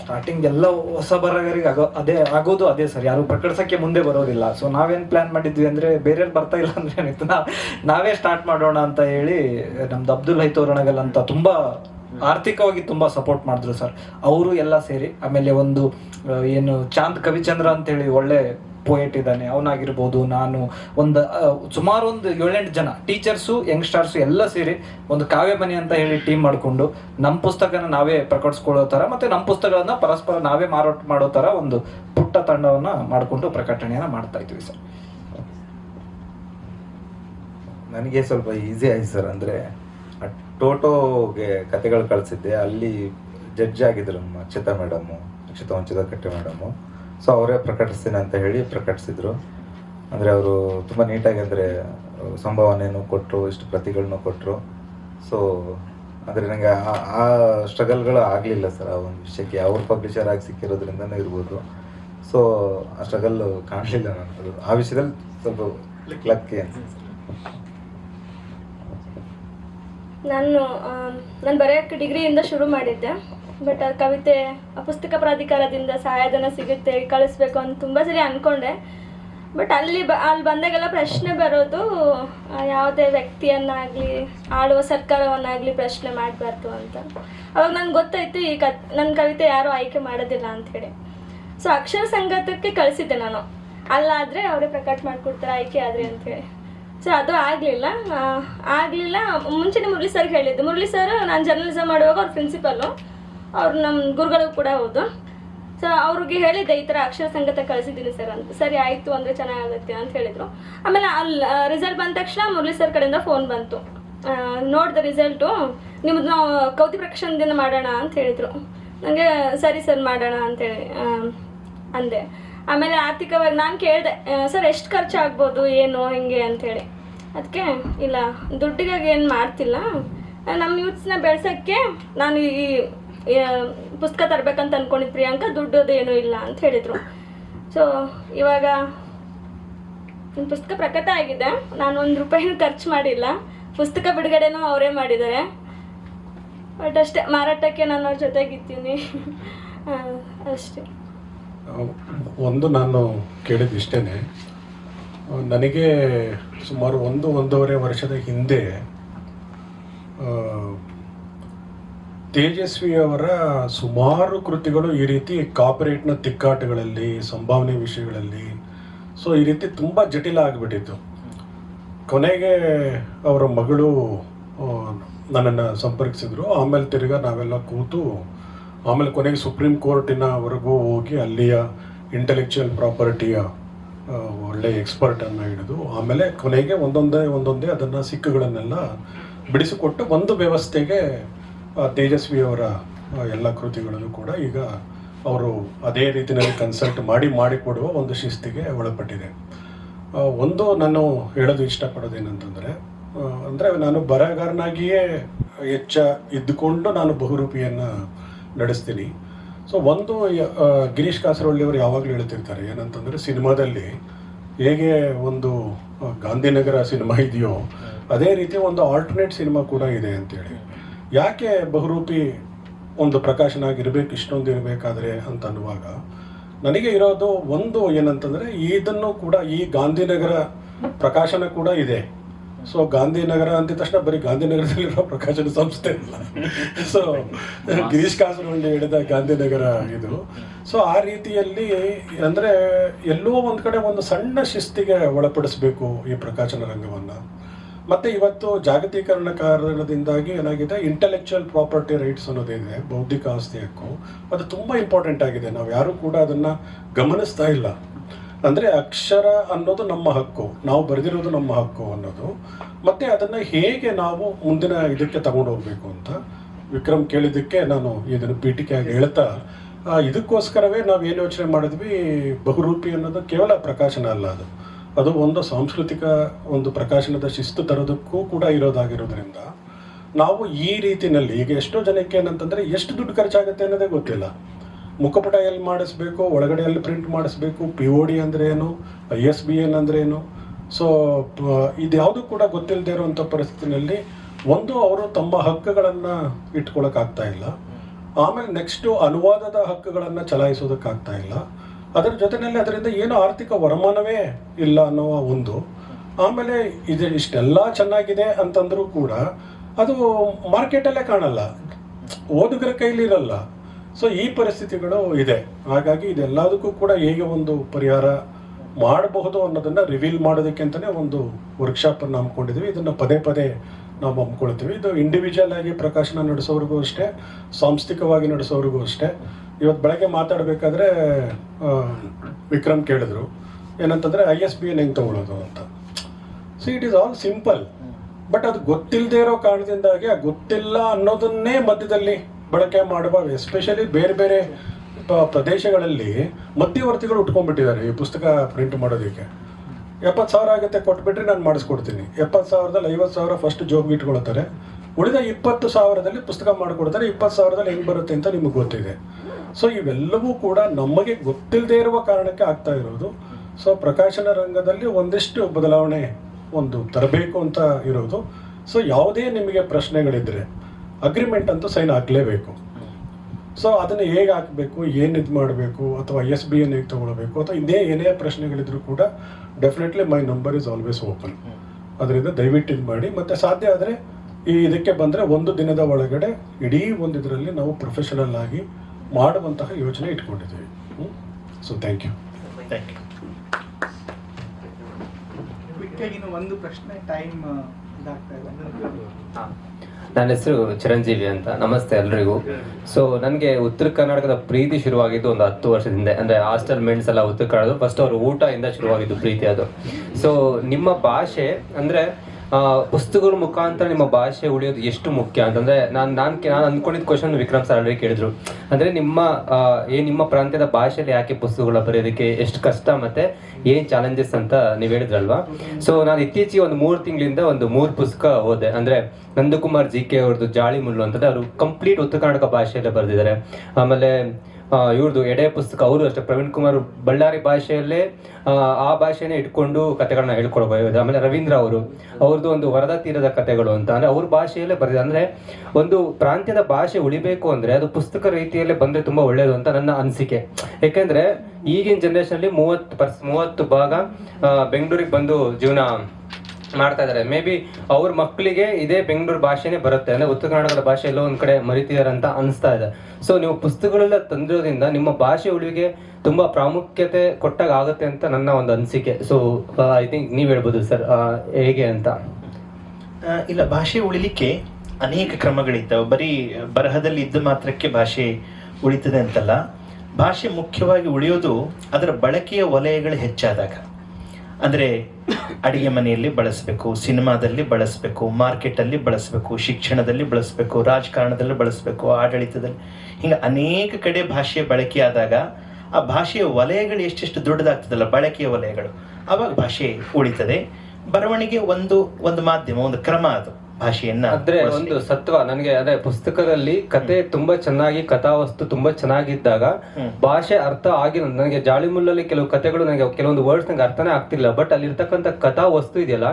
Speaker 4: ಸ್ಟಾರ್ಟಿಂಗ್ ಎಲ್ಲ ಹೊಸ ಬರಗರಿಗೆ ಆಗೋ, ಅದೇ ಆಗೋದು ಅದೇ ಸರ್. ಯಾರು ಪ್ರಕಟಿಸಕ್ಕೆ ಮುಂದೆ ಬರೋದಿಲ್ಲ. ಸೊ ನಾವೇನ್ ಪ್ಲಾನ್ ಮಾಡಿದ್ವಿ ಅಂದ್ರೆ ಬೇರೆಯವ್ರು ಬರ್ತಾ ಇಲ್ಲ ಅಂದ್ರೆ ಏನಿತ್ತು ನಾವ್ ಸ್ಟಾರ್ಟ್ ಮಾಡೋಣ ಅಂತ ಹೇಳಿ ನಮ್ದು ಅಬ್ದುಲ್ ಹೈತೋರಣಗಲ್ ಅಂತ ತುಂಬಾ ಆರ್ಥಿಕವಾಗಿ ತುಂಬಾ ಸಪೋರ್ಟ್ ಮಾಡಿದ್ರು ಸರ್. ಅವರು ಎಲ್ಲ ಸೇರಿ, ಆಮೇಲೆ ಒಂದು ಏನು ಚಾಂದ್ ಕವಿಚಂದ್ರ ಅಂತ ಹೇಳಿ ಒಳ್ಳೆ ಪೋಯೆಟ್ ಇದ್ದಾನೆ, ಅವನಾಗಿರ್ಬೋದು, ನಾನು ಒಂದು ಸುಮಾರು ಒಂದು ಏಳೆಂಟು ಜನ ಟೀಚರ್ಸು ಯಂಗ್ಸ್ಟರ್ಸು ಎಲ್ಲ ಸೇರಿ ಒಂದು ಕಾವ್ಯ ಮನೆ ಅಂತ ಹೇಳಿ ಟೀಮ್ ಮಾಡಿಕೊಂಡು ನಮ್ಮ ಪುಸ್ತಕನ ನಾವೇ ಪ್ರಕಟಿಸ್ಕೊಳ್ಳೋ ಥರ ಮತ್ತು ನಮ್ಮ ಪುಸ್ತಕಗಳನ್ನ ಪರಸ್ಪರ ನಾವೇ ಮಾರಾಟ ಮಾಡೋ ಥರ ಒಂದು ಪುಟ್ಟ ತಂಡವನ್ನು ಮಾಡಿಕೊಂಡು ಪ್ರಕಟಣೆಯನ್ನು ಮಾಡ್ತಾ ಇದ್ವಿ ಸರ್.
Speaker 5: ನನಗೆ ಸ್ವಲ್ಪ ಈಸಿ ಆಯ್ತು ಸರ್, ಅಂದರೆ ಟೋಟೋಗೆ ಕತೆಗಳು ಕಳಿಸಿದ್ದೆ, ಅಲ್ಲಿ ಜಡ್ಜ್ ಆಗಿದ್ರು ನಮ್ಮ ಅಕ್ಷತಾ ಮೇಡಮು ಅಕ್ಷತಾ ವಂಚಿತ ಕಟ್ಟೆ ಮೇಡಮು ಸೊ ಅವರೇ ಪ್ರಕಟಿಸ್ತೀನಿ ಅಂತ ಹೇಳಿ ಪ್ರಕಟಿಸಿದ್ರು. ಅಂದರೆ ಅವರು ತುಂಬ ನೀಟಾಗಿ ಅಂದರೆ ಸಂಭಾವನೆಯನ್ನು ಕೊಟ್ಟರು ಇಷ್ಟು ಪ್ರತಿಗಳನ್ನೂ ಕೊಟ್ಟರು ಸೊ ಅಂದರೆ ನನಗೆ ಆ- ಸ್ಟ್ರಗಲ್ಗಳು ಆಗಲಿಲ್ಲ ಸರ್, ಆ ಒಂದು ವಿಷಯಕ್ಕೆ. ಅವ್ರ ಪಬ್ಲಿಷರ್ ಆಗಿ ಸಿಕ್ಕಿರೋದ್ರಿಂದನೂ ಇರ್ಬೋದು. ಸೊ ಆ ಸ್ಟ್ರಗಲ್ ಕಾಣಲಿಲ್ಲ ನಾನು ಆ ವಿಷಯದಲ್ಲಿ ಸ್ವಲ್ಪ ಲಕ್ಕಿ ಸರ್
Speaker 6: ನಾನು ನಾನು ಬರೆಯೋಕ್ಕೆ ಡಿಗ್ರಿಯಿಂದ ಶುರು ಮಾಡಿದ್ದೆ. ಬಟ್ ಆ ಕವಿತೆ ಪುಸ್ತಕ ಪ್ರಾಧಿಕಾರದಿಂದ ಸಹಾಯಧನ ಸಿಗುತ್ತೆ, ಕಳಿಸ್ಬೇಕು ಅಂತ ತುಂಬ ಸರಿ ಅಂದ್ಕೊಂಡೆ ಬಟ್ ಅಲ್ಲಿ ಬ, ಅಲ್ಲಿ ಬಂದಾಗೆಲ್ಲ ಪ್ರಶ್ನೆ ಬರೋದು ಯಾವುದೇ ವ್ಯಕ್ತಿಯನ್ನಾಗಲಿ, ಆಳುವ ಸರ್ಕಾರವನ್ನಾಗಲಿ ಪ್ರಶ್ನೆ ಮಾಡಬಾರ್ದು ಅಂತ. ಅವಾಗ ನಂಗೆ ಗೊತ್ತಾಯ್ತು, ಈ ಕತ್ ನನ್ನ ಕವಿತೆ ಯಾರೂ ಆಯ್ಕೆ ಮಾಡೋದಿಲ್ಲ ಅಂಥೇಳಿ ಸೊ ಅಕ್ಷರ ಸಂಗತಕ್ಕೆ ಕಳಿಸಿದ್ದೆ ನಾನು. ಅಲ್ಲಾದರೆ ಅವರೇ ಪ್ರಕಟ ಮಾಡಿಕೊಡ್ತಾರೆ, ಆಯ್ಕೆ ಆದರೆ ಅಂಥೇಳಿ ಸೊ ಅದು ಆಗಲಿಲ್ಲ. ಆಗಲಿಲ್ಲ. ಮುಂಚೆನೇ ಮುರಳಿ ಸರ್ಗೆ ಹೇಳಿದ್ದು. ಮುರಳಿ ಸರ್ ನಾನು ಜರ್ನಲಿಸಮ್ ಮಾಡುವಾಗ ಅವ್ರ ಪ್ರಿನ್ಸಿಪಲ್ಲು ಅವ್ರು ನಮ್ಮ ಗುರುಗಳು ಕೂಡ ಹೌದು. ಸೊ ಅವ್ರಿಗೆ ಹೇಳಿದ್ದೆ ಈ ಥರ ಅಕ್ಷರ ಸಂಗತ ಕಳಿಸಿದ್ದೀನಿ ಸರ್ ಅಂತ. ಸರಿ ಆಯಿತು ಅಂದರೆ ಚೆನ್ನಾಗಾಗತ್ತೆ ಅಂತ ಹೇಳಿದರು. ಆಮೇಲೆ ಅಲ್ಲಿ ರಿಸಲ್ಟ್ ಬಂದ ತಕ್ಷಣ ಮುರಳಿ ಸರ್ ಕಡೆಯಿಂದ ಫೋನ್ ಬಂತು. ನೋಡಿದೆ ರಿಸಲ್ಟು ನಿಮ್ಮದು ನಾವು ಕೌತಿ ಪ್ರಕಾಶನದಿಂದ ಮಾಡೋಣ ಅಂತ ಹೇಳಿದರು. ನನಗೆ ಸರಿ ಸರ್ ಮಾಡೋಣ ಅಂತೇಳಿ ಅಂದೆ. ಆಮೇಲೆ ಆರ್ಥಿಕವಾಗಿ ನಾನು ಕೇಳಿದೆ ಸರ್ ಎಷ್ಟು ಖರ್ಚಾಗ್ಬೋದು ಏನು ಹಿಂಗೆ ಅಂಥೇಳಿ ಅದಕ್ಕೆ ಇಲ್ಲ ದುಡ್ಡಿಗಾಗಿ ಏನು ಮಾಡ್ತಿಲ್ಲ. ನಮ್ಮ ಯೂತ್ಸ್ನ ಬೆಳ್ಸೋಕ್ಕೆ ನಾನು ಈ, ಪುಸ್ತಕ ತರಬೇಕಂತ ಅಂದ್ಕೊಂಡಿದ್ದು ಪ್ರಿಯಾಂಕ ದುಡ್ಡು ಏನೂ ಇಲ್ಲ ಅಂತ ಹೇಳಿದರು. ಸೊ ಇವಾಗ ಪುಸ್ತಕ ಪ್ರಕಟ ಆಗಿದೆ. ನಾನು ಒಂದು ರೂಪಾಯಿನೂ ಖರ್ಚು ಮಾಡಿಲ್ಲ. ಪುಸ್ತಕ ಬಿಡುಗಡೆನೂ ಅವರೇ ಮಾಡಿದ್ದಾರೆ. ಬಟ್ ಅಷ್ಟೇ, ಮಾರಾಟಕ್ಕೆ ನಾನು ಅವ್ರ ಜೊತೆಗಿದ್ದೀನಿ ಅಷ್ಟೇ.
Speaker 1: ಒಂದು ನಾನು ಕೇಳಿದ ಇಷ್ಟೇ ನನಗೆ ಸುಮಾರು ಒಂದು, ಒಂದೂವರೆ ವರ್ಷದ ಹಿಂದೆ ಆ, ತೇಜಸ್ವಿಯವರ ಸುಮಾರು ಕೃತಿಗಳು ಈ ರೀತಿ ಕಾಪರೇಟ್ನ ತಿಕ್ಕಾಟಗಳಲ್ಲಿ ಸಂಭಾವನೆ ವಿಷಯಗಳಲ್ಲಿ ಸೊ ಈ ರೀತಿ ತುಂಬ ಜಟಿಲ ಆಗಿಬಿಟ್ಟಿತ್ತು. ಕೊನೆಗೆ ಅವರ ಮಗಳು ನನ್ನನ್ನು ಸಂಪರ್ಕಿಸಿದ್ರು. ಆಮೇಲೆ ತಿರ್ಗ ನಾವೆಲ್ಲ ಕೂತು ಆಮೇಲೆ ಕೊನೆಗೆ ಸುಪ್ರೀಂ ಕೋರ್ಟಿನವರೆಗೂ ಹೋಗಿ ಅಲ್ಲಿಯ ಇಂಟೆಲೆಕ್ಚುಯಲ್ ಪ್ರಾಪರ್ಟಿಯ ಒಳ್ಳೆ ಎಕ್ಸ್ಪರ್ಟನ್ನು ಹಿಡಿದು ಆಮೇಲೆ ಕೊನೆಗೆ ಒಂದೊಂದೇ ಒಂದೊಂದೇ ಅದನ್ನು ಸಿಕ್ಕುಗಳನ್ನೆಲ್ಲ ಬಿಡಿಸಿಕೊಟ್ಟು ಒಂದು ವ್ಯವಸ್ಥೆಗೆ ತೇಜಸ್ವಿಯವರ ಎಲ್ಲ ಕೃತಿಗಳಲ್ಲೂ ಕೂಡ ಈಗ ಅವರು ಅದೇ ರೀತಿಯಲ್ಲಿ ಕನ್ಸಲ್ಟ್ ಮಾಡಿ ಮಾಡಿಕೊಡುವ ಒಂದು ಶಿಸ್ತಿಗೆ ಒಳಪಟ್ಟಿದೆ. ಒಂದು ನಾನು ಹೇಳೋದು ಇಷ್ಟಪಡೋದೇನಂತಂದರೆ ಅಂದರೆ ನಾನು ಬರಹಗಾರನಾಗಿಯೇ ಹೆಚ್ಚ ಇದ್ದುಕೊಂಡು ನಾನು ಬಹುರೂಪಿಯನ್ನು ನಡೆಸ್ತೀನಿ. ಸೊ ಒಂದು ಗಿರೀಶ್ ಕಾಸರವಳ್ಳಿಯವರು ಯಾವಾಗಲೂ ಹೇಳ್ತಿರ್ತಾರೆ ಏನಂತಂದರೆ ಸಿನಿಮಾದಲ್ಲಿ ಹೇಗೆ ಒಂದು ಗಾಂಧಿನಗರ ಸಿನಿಮಾ ಇದೆಯೋ ಅದೇ ರೀತಿ ಒಂದು ಆಲ್ಟರ್ನೇಟ್ ಸಿನಿಮಾ ಕೂಡ ಇದೆ ಅಂತೇಳಿ. ಯಾಕೆ ಬಹುರೂಪಿ ಒಂದು ಪ್ರಕಾಶನ ಆಗಿರ್ಬೇಕು ಇಷ್ಟೊಂದು ಇರಬೇಕಾದ್ರೆ ಅಂತ ಅನ್ನುವಾಗ ನನಗೆ ಇರೋದು ಒಂದು ಏನಂತಂದರೆ ಇದನ್ನು ಕೂಡ ಈ ಗಾಂಧಿನಗರ ಪ್ರಕಾಶನ ಕೂಡ ಇದೆ. ಸೊ ಗಾಂಧಿನಗರ ಅಂದ ತಕ್ಷಣ ಬರೀ ಗಾಂಧಿನಗರದಲ್ಲಿರೋ ಪ್ರಕಾಶನ ಸಂಸ್ಥೆ ಇಲ್ಲ ಸೊ ಗಿರೀಶ್ ಕಾಸರವಳ್ಳಿ ಹಿಡಿದ ಗಾಂಧಿನಗರ ಇದು. ಸೊ ಆ ರೀತಿಯಲ್ಲಿ ಅಂದರೆ ಎಲ್ಲೋ ಒಂದು ಕಡೆ ಒಂದು ಸಣ್ಣ ಶಿಸ್ತಿಗೆ ಒಳಪಡಿಸಬೇಕು ಈ ಪ್ರಕಾಶನ ರಂಗವನ್ನು. ಮತ್ತೆ ಇವತ್ತು ಜಾಗತೀಕರಣ ಕಾರಣದಿಂದಾಗಿ ಏನಾಗಿದೆ ಇಂಟೆಲೆಕ್ಚುಯಲ್ ಪ್ರಾಪರ್ಟಿ ರೈಟ್ಸ್ ಅನ್ನೋದಿದೆ ಬೌದ್ಧಿಕ ಆಸ್ತಿ ಹಕ್ಕು. ಅದು ತುಂಬ ಇಂಪಾರ್ಟೆಂಟ್ ಆಗಿದೆ. ನಾವು ಯಾರೂ ಕೂಡ ಅದನ್ನು ಗಮನಿಸ್ತಾ ಇಲ್ಲ. ಅಂದರೆ ಅಕ್ಷರ ಅನ್ನೋದು ನಮ್ಮ ಹಕ್ಕು. ನಾವು ಬರೆದಿರೋದು ನಮ್ಮ ಹಕ್ಕು ಅನ್ನೋದು. ಮತ್ತೆ ಅದನ್ನು ಹೇಗೆ ನಾವು ಮುಂದಿನ ಇದಕ್ಕೆ ತಗೊಂಡು ಹೋಗ್ಬೇಕು ಅಂತ ವಿಕ್ರಮ್ ಕೇಳಿದ್ದಕ್ಕೆ ನಾನು ಇದನ್ನು ಪೀಠಿಕೆಯಾಗಿ ಹೇಳ್ತಾ ಇದಕ್ಕೋಸ್ಕರವೇ ನಾವು ಏನು ಯೋಚನೆ ಮಾಡಿದ್ವಿ? ಬಹುರೂಪಿ ಅನ್ನೋದು ಕೇವಲ ಪ್ರಕಾಶನ ಅಲ್ಲ ಅದು. ಅದು ಒಂದು ಸಾಂಸ್ಕೃತಿಕ ಒಂದು ಪ್ರಕಾಶನದ ಶಿಸ್ತು ತರೋದಕ್ಕೂ ಕೂಡ ಇರೋದಾಗಿರೋದ್ರಿಂದ ನಾವು ಈ ರೀತಿನಲ್ಲಿ ಈಗ ಎಷ್ಟೋ ಜನಕ್ಕೆ ಏನಂತಂದರೆ ಎಷ್ಟು ದುಡ್ಡು ಖರ್ಚಾಗುತ್ತೆ ಅನ್ನೋದೇ ಗೊತ್ತಿಲ್ಲ. ಮುಖಪುಟ ಎಲ್ಲಿ ಮಾಡಿಸ್ಬೇಕು ಒಳಗಡೆ ಎಲ್ಲಿ ಪ್ರಿಂಟ್ ಮಾಡಿಸ್ಬೇಕು ಪಿ ಓ ಡಿ ಅಂದರೆ ಏನು ಐ ಎಸ್ ಬಿ ಎನ್ ಅಂದರೆ ಏನು. ಸೊ ಇದ್ಯಾವುದು ಕೂಡ ಗೊತ್ತಿಲ್ಲದೆ ಇರುವಂಥ ಪರಿಸ್ಥಿತಿನಲ್ಲಿ ಒಂದು ಅವರು ತಮ್ಮ ಹಕ್ಕುಗಳನ್ನು ಇಟ್ಕೊಳ್ಳೋಕ್ಕಾಗ್ತಾ ಇಲ್ಲ. ಆಮೇಲೆ ನೆಕ್ಸ್ಟು ಅನುವಾದದ ಹಕ್ಕುಗಳನ್ನು ಚಲಾಯಿಸೋದಕ್ಕಾಗ್ತಾ ಇಲ್ಲ. ಅದರ ಜೊತೆಯಲ್ಲಿ ಅದರಿಂದ ಏನು ಆರ್ಥಿಕ ವರಮಾನವೇ ಇಲ್ಲ ಅನ್ನೋ ಒಂದು. ಆಮೇಲೆ ಇದು ಇಷ್ಟೆಲ್ಲ ಚೆನ್ನಾಗಿದೆ ಅಂತಂದ್ರೂ ಕೂಡ ಅದು ಮಾರ್ಕೆಟಲ್ಲೇ ಕಾಣಲ್ಲ. ಓದುಗರ ಕೈಲಿ ಇರಲ್ಲ. ಸೊ ಈ ಪರಿಸ್ಥಿತಿಗಳು ಇದೆ. ಹಾಗಾಗಿ ಇದೆಲ್ಲದಕ್ಕೂ ಕೂಡ ಹೇಗೆ ಒಂದು ಪರಿಹಾರ ಮಾಡಬಹುದು ಅನ್ನೋದನ್ನ ರಿವೀಲ್ ಮಾಡೋದಕ್ಕೆ ಅಂತಾನೆ ಒಂದು ವರ್ಕ್ಶಾಪ್ ಅನ್ನು ಹಮ್ಮಿಕೊಂಡಿದ್ವಿ ಇದನ್ನ ಪದೇ ಪದೇ ನಾವು ಹಮ್ಮಿಕೊಳ್ತೀವಿ ಇದು ಇಂಡಿವಿಜುವಲ್ ಆಗಿ ಪ್ರಕಾಶನ ನಡೆಸೋರಿಗೂ ಅಷ್ಟೇ, ಸಾಂಸ್ಥಿಕವಾಗಿ ನಡೆಸೋರಿಗೂ ಅಷ್ಟೇ. ಇವತ್ತು ಬೆಳಗ್ಗೆ ಮಾತಾಡಬೇಕಾದ್ರೆ ವಿಕ್ರಮ್ ಕೇಳಿದ್ರು. ಏನಂತಂದ್ರೆ ಐ ಎಸ್ ಬಿ ಎನ್ ಹೆಂಗೆ ತಗೊಳ್ಳೋದು ಅಂತ. So it is all simple but ಅದು ಗೊತ್ತಿಲ್ಲದೆ ಇರೋ ಕಾರಣದಿಂದಾಗಿ, ಆ ಗೊತ್ತಿಲ್ಲ ಅನ್ನೋದನ್ನೇ ಮಧ್ಯದಲ್ಲಿ ಬಳಕೆ ಮಾಡುವ ಎಸ್ಪೆಷಲಿ ಬೇರೆ ಬೇರೆ ಪ್ರದೇಶಗಳಲ್ಲಿ ಮಧ್ಯವರ್ತಿಗಳು ಉಟ್ಕೊಂಡ್ಬಿಟ್ಟಿದ್ದಾರೆ ಈ ಪುಸ್ತಕ ಪ್ರಿಂಟ್ ಮಾಡೋದಕ್ಕೆ. ಎಪ್ಪತ್ತು ಸಾವಿರ ಆಗುತ್ತೆ ಕೊಟ್ಬಿಟ್ರೆ ನಾನು ಮಾಡಿಸ್ಕೊಡ್ತೀನಿ. ಎಪ್ಪತ್ತು ಸಾವಿರದಲ್ಲಿ ಐವತ್ತು ಸಾವಿರ ಫಸ್ಟ್ ಜೋಬ್ ಇಟ್ಕೊಳ್ತಾರೆ. ಉಳಿದ ಇಪ್ಪತ್ತು ಸಾವಿರದಲ್ಲಿ ಪುಸ್ತಕ ಮಾಡಿಕೊಡ್ತಾರೆ. ಇಪ್ಪತ್ತು ಸಾವಿರದಲ್ಲಿ ಹೆಂಗೆ ಬರುತ್ತೆ ಅಂತ ನಿಮಗೆ ಗೊತ್ತಿದೆ. ಸೊ ಇವೆಲ್ಲವೂ ಕೂಡ ನಮಗೆ ಗೊತ್ತಿಲ್ಲದೆ ಇರುವ ಕಾರಣಕ್ಕೆ ಆಗ್ತಾ ಇರೋದು. ಸೊ ಪ್ರಕಾಶನ ರಂಗದಲ್ಲಿ ಒಂದಿಷ್ಟು ಬದಲಾವಣೆ ಒಂದು ತರಬೇಕು ಅಂತ ಇರೋದು. ಸೊ ಯಾವುದೇ ನಿಮಗೆ ಪ್ರಶ್ನೆಗಳಿದ್ದರೆ ಅಗ್ರಿಮೆಂಟ್ ಅಂತೂ ಸೈನ್ ಹಾಕಲೇಬೇಕು. ಸೊ ಅದನ್ನು ಹೇಗೆ ಹಾಕಬೇಕು, ಏನು ಇದು ಮಾಡಬೇಕು, ಅಥವಾ ಎಸ್ ಬಿ ಎನ್ ಹೇಗೆ ತೊಗೊಳ್ಬೇಕು, ಅಥವಾ ಇನ್ನೇ ಏನೇ ಪ್ರಶ್ನೆಗಳಿದ್ರು ಕೂಡ definitely my number is always open ಅದರಿಂದ ದಯವಿಟ್ಟು ಇದು ಮಾಡಿ. ಮತ್ತು ಸಾಧ್ಯ ಆದರೆ ಈ ಇದಕ್ಕೆ ಬಂದರೆ ಒಂದು ದಿನದ ಒಳಗಡೆ ಇಡೀ ಒಂದು ಇದರಲ್ಲಿ ನಾವು ಪ್ರೊಫೆಷನಲ್ ಆಗಿ ಮಾಡುವಂತಹ ಯೋಚನೆ ಇಟ್ಕೊಂಡಿದ್ದೀವಿ. So thank you
Speaker 2: thank you
Speaker 3: quick ಆಗಿ ಒಂದು ಪ್ರಶ್ನೆ ಟೈಮ್ ಇದಾಗ್ತಾ ಇದೆ.
Speaker 7: ನನ್ನ ಹೆಸರು ಚಿರಂಜೀವಿ ಅಂತ. ನಮಸ್ತೆ ಎಲ್ರಿಗೂ. ಸೊ ನನಗೆ ಉತ್ತರ ಕರ್ನಾಟಕದ ಪ್ರೀತಿ ಶುರುವಾಗಿದ್ದು ಒಂದು ಹತ್ತು ವರ್ಷದಿಂದ ಅಂದ್ರೆ ಹಾಸ್ಟೆಲ್ ಮೆಂಟ್ಸ್ ಎಲ್ಲ ಉತ್ತರ ಕನ್ನಡದ ಫಸ್ಟ್ ಅವ್ರ ಊಟದಿಂದ ಇಂದ ಶುರುವಾಗಿದ್ದು ಪ್ರೀತಿ ಅದು. ಸೊ ನಿಮ್ಮ ಭಾಷೆ ಅಂದ್ರೆ ಪುಸ್ತಕಗಳ ಮುಖಾಂತರ ನಿಮ್ಮ ಭಾಷೆ ಉಳಿಯೋದು ಎಷ್ಟು ಮುಖ್ಯ ಅಂತಂದ್ರೆ ನಾನು ನಾನು ನಾನು ಅನ್ಕೊಂಡಿದ್ದ ಕ್ವಶನ್ ವಿಕ್ರಮ್ ಸರ್ ಆಲ್ರೆಡಿ ಕೇಳಿದ್ರು. ಅಂದ್ರೆ ನಿಮ್ಮ ಏ, ನಿಮ್ಮ ಪ್ರಾಂತ್ಯದ ಭಾಷೆಯಲ್ಲಿ ಯಾಕೆ ಪುಸ್ತಕಗಳ ಬರೆಯೋದಕ್ಕೆ ಎಷ್ಟು ಕಷ್ಟ ಮತ್ತೆ ಏನ್ ಚಾಲೆಂಜಸ್ ಅಂತ ನೀವು ಹೇಳಿದ್ರಲ್ವಾ? ಸೊ ನಾನು ಇತ್ತೀಚೆಗೆ ಒಂದು ಮೂರು ತಿಂಗಳಿಂದ ಒಂದು ಮೂರು ಪುಸ್ತಕ ಓದೆ ಅಂದ್ರೆ ನಂದಕುಮಾರ್ ಜಿ ಕೆ ಅವ್ರದ್ದು ಜಾಳಿ ಮುಳ್ಳು ಅಂತಂದ್ರೆ ಅವರು ಕಂಪ್ಲೀಟ್ ಉತ್ತರ ಕರ್ನಾಟಕ ಭಾಷೆಯಲ್ಲೇ ಬರೆದಿದ್ದಾರೆ. ಆಮೇಲೆ ಇವ್ರದ್ದು ಎಡೆ ಪುಸ್ತಕ ಅವರು ಅಷ್ಟೇ. ಪ್ರವೀಣ್ ಕುಮಾರ್ ಬಳ್ಳಾರಿ ಭಾಷೆಯಲ್ಲೇ ಆ, ಭಾಷೆನೇ ಇಟ್ಕೊಂಡು ಕಥೆಗಳನ್ನ ಹೇಳ್ಕೊಳ್ಬೋದು ಆಮೇಲೆ ರವೀಂದ್ರ ಅವರು ಅವ್ರದ್ದು ಒಂದು ವರದ ತೀರದ ಕಥೆಗಳು ಅಂತ. ಅಂದ್ರೆ ಅವ್ರ ಭಾಷೆಯಲ್ಲೇ ಬರೆದಿದೆ ಅಂದ್ರೆ ಒಂದು ಪ್ರಾಂತ್ಯದ ಭಾಷೆ ಉಳಿಬೇಕು ಅಂದ್ರೆ ಅದು ಪುಸ್ತಕ ರೀತಿಯಲ್ಲೇ ಬಂದ್ರೆ ತುಂಬಾ ಒಳ್ಳೇದು ಅಂತ ನನ್ನ ಅನಿಸಿಕೆ. ಯಾಕೆಂದ್ರೆ ಈಗಿನ ಜನರೇಷನ್ ಅಲ್ಲಿ ಮೂವತ್ತು ಪರ್ಸ್ ಮೂವತ್ತು ಭಾಗ ಬೆಂಗಳೂರಿಗೆ ಬಂದು ಜೀವನ ಮಾಡ್ತಾ ಇದ್ದಾರೆ ಮೇ ಬಿ ಅವ್ರ ಮಕ್ಕಳಿಗೆ ಇದೇ ಬೆಂಗಳೂರು ಭಾಷೆನೇ ಬರುತ್ತೆ. ಅಂದ್ರೆ ಉತ್ತರ ಕರ್ನಾಟಕದ ಭಾಷೆ ಎಲ್ಲೋ ಒಂದು ಕಡೆ ಮರಿತಿದಾರೆ ಅಂತ ಅನಿಸ್ತಾ ಇದೆ. ಸೊ ನೀವು ಪುಸ್ತಕಗಳೆಲ್ಲ ತಂದಿರೋದ್ರಿಂದ ನಿಮ್ಮ ಭಾಷೆ ಉಳಿವಿಗೆ ತುಂಬಾ ಪ್ರಾಮುಖ್ಯತೆ ಕೊಟ್ಟಾಗ ಆಗುತ್ತೆ ಅಂತ ನನ್ನ ಒಂದು ಅನಿಸಿಕೆ. ಸೊ ಐ ಥಿಂಕ್ ನೀವು ಹೇಳ್ಬೋದು ಸರ್ ಹೇಗೆ ಅಂತ.
Speaker 2: ಇಲ್ಲ, ಭಾಷೆ ಉಳಿಲಿಕ್ಕೆ ಅನೇಕ ಕ್ರಮಗಳಿದ್ದಾವೆ. ಬರೀ ಬರಹದಲ್ಲಿ ಇದ್ದ ಮಾತ್ರಕ್ಕೆ ಭಾಷೆ ಉಳಿತದೆ ಅಂತಲ್ಲ. ಭಾಷೆ ಮುಖ್ಯವಾಗಿ ಉಳಿಯೋದು ಅದರ ಬಳಕೆಯ ವಲಯಗಳು ಹೆಚ್ಚಾದಾಗ. ಅಂದರೆ ಅಡಿಗೆ ಮನೆಯಲ್ಲಿ ಬಳಸಬೇಕು, ಸಿನಿಮಾದಲ್ಲಿ ಬಳಸಬೇಕು, ಮಾರ್ಕೆಟಲ್ಲಿ ಬಳಸಬೇಕು, ಶಿಕ್ಷಣದಲ್ಲಿ ಬಳಸಬೇಕು, ರಾಜಕಾರಣದಲ್ಲಿ ಬಳಸಬೇಕು, ಆಡಳಿತದಲ್ಲಿ. ಹಿಂಗೆ ಅನೇಕ ಕಡೆ ಭಾಷೆಯ ಬಳಕೆ ಆದಾಗ ಆ ಭಾಷೆಯ ವಲಯಗಳು ಎಷ್ಟೆಷ್ಟು ದೊಡ್ಡದಾಗ್ತದಲ್ಲ, ಬಳಕೆಯ ವಲಯಗಳು. ಅವಾಗ ಭಾಷೆ ಉಳಿತದೆ. ಬರವಣಿಗೆ ಒಂದು ಒಂದು ಮಾಧ್ಯಮ, ಒಂದು ಕ್ರಮ ಅದು. ಭಾಷೆಯನ್ನ
Speaker 7: ಆದ್ರೆ ಒಂದು ಸತ್ವ ನನಗೆ ಅದೇ ಪುಸ್ತಕದಲ್ಲಿ ಕತೆ ತುಂಬಾ ಚೆನ್ನಾಗಿ ಕಥಾವಸ್ತು ತುಂಬಾ ಚೆನ್ನಾಗಿದ್ದಾಗ. ಭಾಷೆ ಅರ್ಥ ಆಗಿಲ್ಲ ನನಗೆ ಜಾಳಿಮುಲ್ಲಲ್ಲಿ ಕೆಲವು ಕತೆಗಳು ನನಗೆ ಕೆಲವೊಂದು ವರ್ಡ್ಸ್ ನಂಗೆ ಅರ್ಥನೇ ಆಗ್ತಿಲ್ಲ ಬಟ್ ಅಲ್ಲಿ ಕಥಾವಸ್ತು ಕಥಾ ವಸ್ತು ಇದೆಯಲ್ಲ